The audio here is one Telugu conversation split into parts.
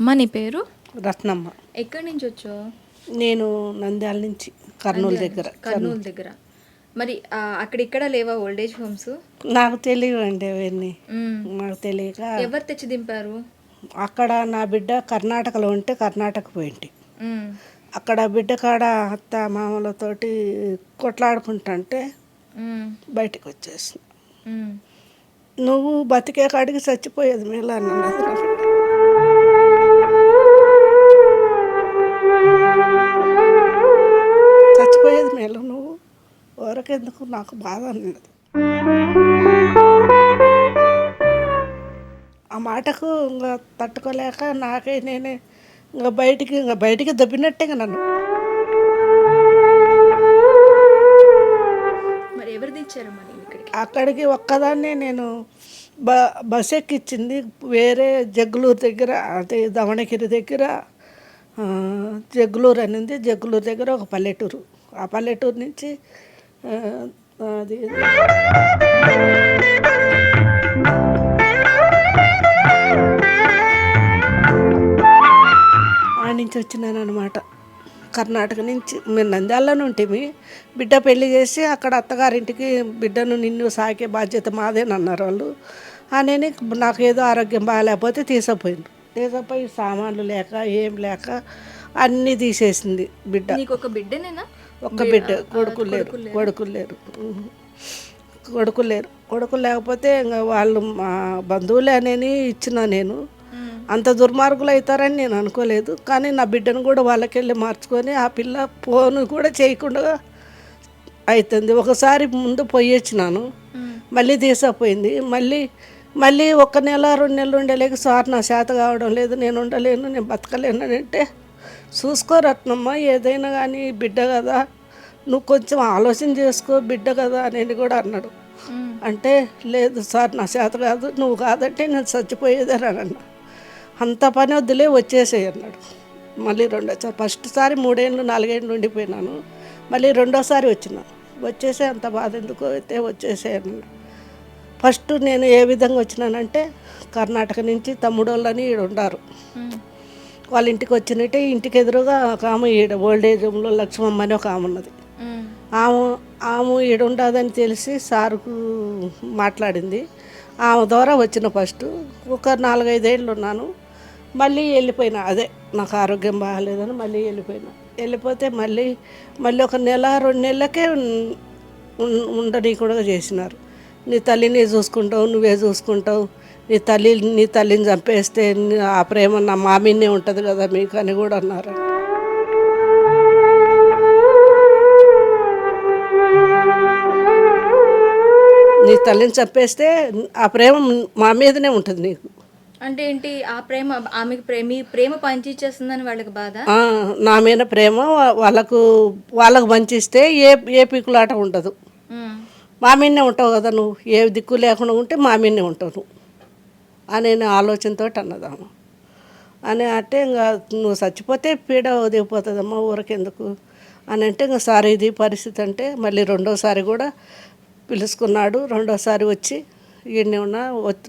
అమ్మ నీ పేరు? రత్నమ్మ. ఎక్కడి నుంచి వచ్చావు? నేను నంద్యాల నుంచి కర్నూలు దగ్గర. కర్నూలు దగ్గర. మరి ఆ, అక్కడిక్కడ లేవా ఓల్డేజ్ హోమ్స్? నాకు తెలియవండి అవన్నీ. నాకు తెలియక ఎవరు తెచ్చి దింపారు? అక్కడ నా బిడ్డ కర్ణాటకలో ఉంటే కర్ణాటక పోయింటి. అక్కడ బిడ్డ కాడ అత్త మామలతోటి కొట్లాడుకుంటుంటే. బయటకు వచ్చేసి. నువ్వు బతికే కాడికి చచ్చిపోయేది మేలా అన్నది చచ్చిపోయేది మేలు నువ్వు? ఊరకెందుకు నాకు బాధ అన్నది. ఆ మాటకు ఇంకా తట్టుకోలేక నాకే నేనే ఇంకా బయటికి ఇంకా బయటికి దబ్బినట్టే నన్ను. మరి ఎవరు తెచ్చారమ్మా ఇక్కడికి? అక్కడికి ఒక్కదాన్నే నేను బ బస్ ఎక్కిచ్చింది. వేరే జగ్గులూరు దగ్గర అదే దమణగిరి దగ్గర జగ్గులూరు అనింది. జగ్గులూరు దగ్గర ఒక పల్లెటూరు. ఆ పల్లెటూరు నుంచి అది ఆ నుంచి వచ్చినాను అనమాట కర్ణాటక నుంచి మేము నంద్యాలలోనే ఉంటేమి. బిడ్డ పెళ్ళి చేసి అక్కడ అత్తగారింటికి బిడ్డను నిన్ను సాకే బాధ్యత మాదేనన్నారు వాళ్ళు. అని నాకు ఏదో ఆరోగ్యం బాగాలేకపోతే తీసుకుపోయిండ్రు తీసుకుపోయి సామాన్లు లేక ఏం లేక అన్నీ తీసేసింది బిడ్డ. నీకు ఒక బిడ్డనేనా? ఒక్క బిడ్డ కొడుకు లేరు కొడుకులు లేరు. కొడుకులు లేరు. కొడుకులు లేకపోతే ఇంకా వాళ్ళు మా బంధువులే అనేది ఇచ్చిన నేను. అంత దుర్మార్గులు అవుతారని నేను అనుకోలేదు. కానీ నా బిడ్డను కూడా వాళ్ళకెళ్ళి మార్చుకొని ఆ పిల్ల ఫోన్ కూడా చేయకుండా అవుతుంది ఒకసారి ముందు పోయి వచ్చినాను. మ్మ్. మళ్ళీ తీసపోయింది మళ్ళీ మళ్ళీ ఒక నెల రెండు నెలలు ఉండలేక సార్ నా చేత కావడం లేదు నేను ఉండలేను నేను బతకలేను అంటే చూసుకో రత్నమ్మ ఏదైనా కానీ బిడ్డ కదా నువ్వు కొంచెం ఆలోచన చేసుకో బిడ్డ కదా అని కూడా అన్నాడు. అంటే లేదు సార్ నా చేత కాదు నువ్వు కాదంటే నేను చచ్చిపోయేదని అన్న అంత పని వద్దులే వచ్చేసేయి అన్నాడు. మళ్ళీ రెండోసారి ఫస్ట్ సారి మూడేళ్ళు నాలుగేళ్ళు ఉండిపోయినాను. మళ్ళీ రెండోసారి వచ్చిన. వచ్చేసే అంత బాధ ఎందుకు అయితే వచ్చేసే అన్నాడు. ఫస్ట్ నేను ఏ విధంగా వచ్చినానంటే కర్ణాటక నుంచి తమ్ముడోళ్ళని ఈడ ఉండారు మ్మ్. వాళ్ళ ఇంటికి వచ్చినట్టే ఇంటికి ఎదురుగా ఒక ఆమె ఈడ ఓల్డ్ ఏజ్ హోమ్లో లక్ష్మమ్మ అని ఒక ఆమె ఉన్నది. ఆమె ఆమె ఈడ ఉండదని తెలిసి సారుకు మాట్లాడింది. ఆమె ద్వారా వచ్చిన ఫస్ట్ ఒక నాలుగైదేళ్ళు ఉన్నాను. మళ్ళీ వెళ్ళిపోయినా అదే నాకు ఆరోగ్యం బాగాలేదని మళ్ళీ వెళ్ళిపోయినా. వెళ్ళిపోతే మళ్ళీ మళ్ళీ ఒక నెల రెండు నెలలకే ఉండని కూడా చేసినారు. నీ తల్లిని చూసుకుంటావు నువ్వే చూసుకుంటావు. నీ తల్లి నీ తల్లిని చంపేస్తే ఆ ప్రేమ నా మామినే ఉంటుంది కదా మీకు అని కూడా అన్నారు. నీ తల్లిని చంపేస్తే ఆ ప్రేమ మా మీదనే ఉంటుంది నీకు. అంటే ఏంటి ఆ ప్రేమ ఆమెకు ప్రేమ ప్రేమ పంచిచ్చేస్తుందని వాళ్ళకి బాధ? నా మీద ప్రేమ వాళ్ళకు వాళ్ళకు మంచిస్తే ఏ ఏ పీకులాట ఉండదు. మా మీదనే ఉంటావు కదా నువ్వు. ఏ దిక్కు లేకుండా ఉంటే మా మీదనే ఉంటావు నువ్వు. అనే ఆలోచనతో అన్నదాము అని అంటే ఇంకా నువ్వు చచ్చిపోతే పీడ దిగిపోతుందమ్మా ఊరకెందుకు? అని అంటే ఇంకా సార్ ఇది పరిస్థితి అంటే మళ్ళీ రెండోసారి కూడా పిలుచుకున్నాడు రెండోసారి వచ్చి ఈయన్ని ఉన్నా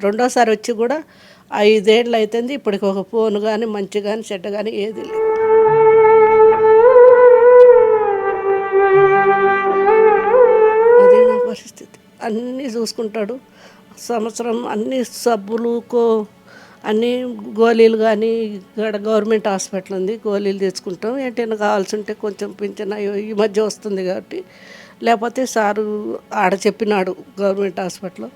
రెండోసారి వచ్చి కూడా ఐదేళ్ళు అవుతుంది ఇప్పటికి ఒక ఫోన్ కానీ మంచి కానీ చెడ్డ కానీ ఏది లేదు అదే నా పరిస్థితి. అన్నీ చూసుకుంటాడు. సంవత్సరం అన్ని సబ్బులు కో అన్నీ గోళీలు కానీ ఇక్కడ గవర్నమెంట్ హాస్పిటల్ ఉంది గోళీలు తెచ్చుకుంటాం. ఏంటైనా కావాల్సి ఉంటే కొంచెం పింఛన్ అయ్యో ఈ మధ్య వస్తుంది కాబట్టి లేకపోతే సారు ఆడ చెప్పినాడు గవర్నమెంట్ హాస్పిటల్లో.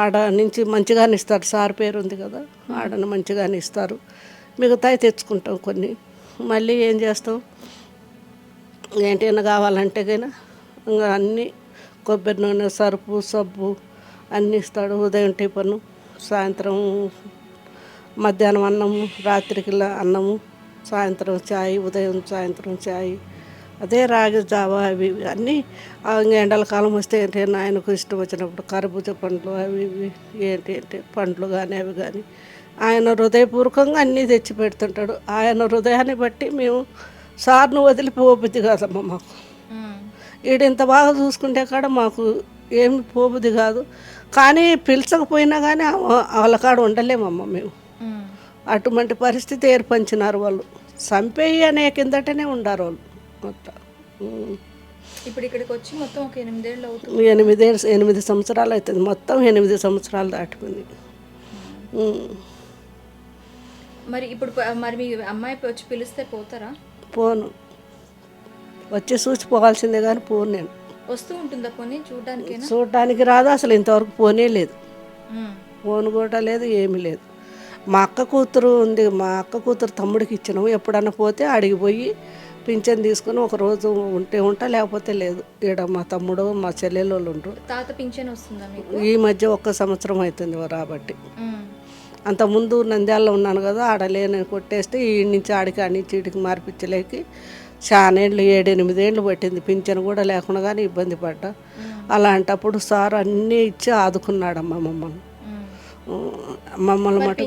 ఆడ నుంచి మంచిగానే ఇస్తారు. సార్ పేరు ఉంది కదా ఆడను మంచిగానే ఇస్తారు. మిగతాయి తెచ్చుకుంటాం కొన్ని. మళ్ళీ ఏం చేస్తాం? ఏంటైనా కావాలంటే కైనా ఇంకా అన్నీ కొబ్బరి నూనె సరుపు సబ్బు అన్నీ ఇస్తాడు ఉదయం టిఫను సాయంత్రం మధ్యాహ్నం అన్నము రాత్రికి అన్నము సాయంత్రం చాయ్ ఉదయం సాయంత్రం చాయ్ అదే రాగి జావా అవి ఇవి అన్నీ. ఎండల కాలం వస్తే ఏంటి ఆయనకు ఇష్టం వచ్చినప్పుడు కర్బూజ పండ్లు అవి ఇవి ఏంటి ఏంటి పండ్లు కానీ అవి కానీ ఆయన హృదయపూర్వకంగా అన్నీ తెచ్చి పెడుతుంటాడు. ఆయన హృదయాన్ని బట్టి మేము సార్ను వదిలిపోబుద్ది కాదమ్మా మాకు. ఈడు ఇంత బాగా చూసుకుంటే కాడ మాకు ఏమి పోబుద్ది కాదు. కానీ పిలిచకపోయినా కానీ వాళ్ళ కాడ ఉండలేమమ్మ మేము. అటువంటి పరిస్థితి ఏర్పంచినారు వాళ్ళు. చంపేయి అనే కిందటనే ఉండారు వాళ్ళు మొత్తం. ఇప్పుడు ఇక్కడికి వచ్చి మొత్తం ఒక ఎనిమిదేళ్ళు అవుతుంది. ఎనిమిది ఎనిమిది సంవత్సరాలు అవుతుంది మొత్తం ఎనిమిది సంవత్సరాలు ఉమ్. మరి ఇప్పుడు మరి మీ అమ్మాయి వచ్చి పిలిస్తే పోతారా? పోను. వచ్చి చూసిపోవాల్సిందే కానీ పోను నేను. వస్తూ ఉంటుందా పోనీ చూడడానికేనా? చూడటానికి రాదు అసలు ఇంతవరకు పోనే లేదు. ఫోన్ కూడా లేదు ఏమీ లేదు. మా అక్క కూతురు ఉంది మా అక్క కూతురు తమ్ముడికి ఇచ్చినాము ఎప్పుడన్నా పోతే అడిగిపోయి పింఛన్ తీసుకుని ఒక రోజు ఉంటే ఉంటా లేకపోతే లేదు. ఈడ మా తమ్ముడు మా చెల్లెలు ఉండరు. తాత పింఛన్ వస్తుందా మీకు? ఈ మధ్య ఒక్క సంవత్సరం అవుతుంది రాబట్టి. ఉమ్. అంతకుముందు నంద్యాలలో ఉన్నాను కదా ఆడ లేని కొట్టేస్తే ఈ నుంచి ఆడికి ఆడి నుంచి ఈడికి మార్పించలేకి చాలా ఏళ్ళు ఏడెనిమిదేళ్ళు పట్టింది. పింఛన్ కూడా లేకుండా కానీ ఇబ్బంది పడ్డా. అలాంటప్పుడు సార్ అన్నీ ఇచ్చి ఆదుకున్నాడమ్మ మమ్మల్ని. మమ్మల్ని మటు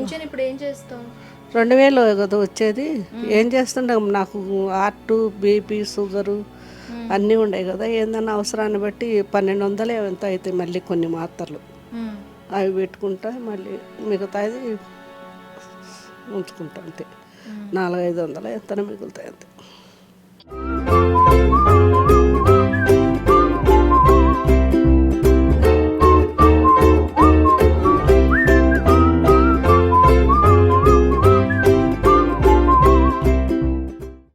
రెండు వేలు కదా వచ్చేది. ఏం చేస్తుండే? నాకు హార్ట్ బీపీ షుగరు అన్నీ ఉన్నాయి కదా. ఏందన్నా అవసరాన్ని బట్టి పన్నెండు వందలు ఎంత అవుతాయి మళ్ళీ కొన్ని మాత్రలు. అవి పెట్టుకుంటా మళ్ళీ మిగతాది ఉంచుకుంటా అంతే. నాలుగైదు వందలు ఎంత మిగులుతాయి అంతే. Thank you.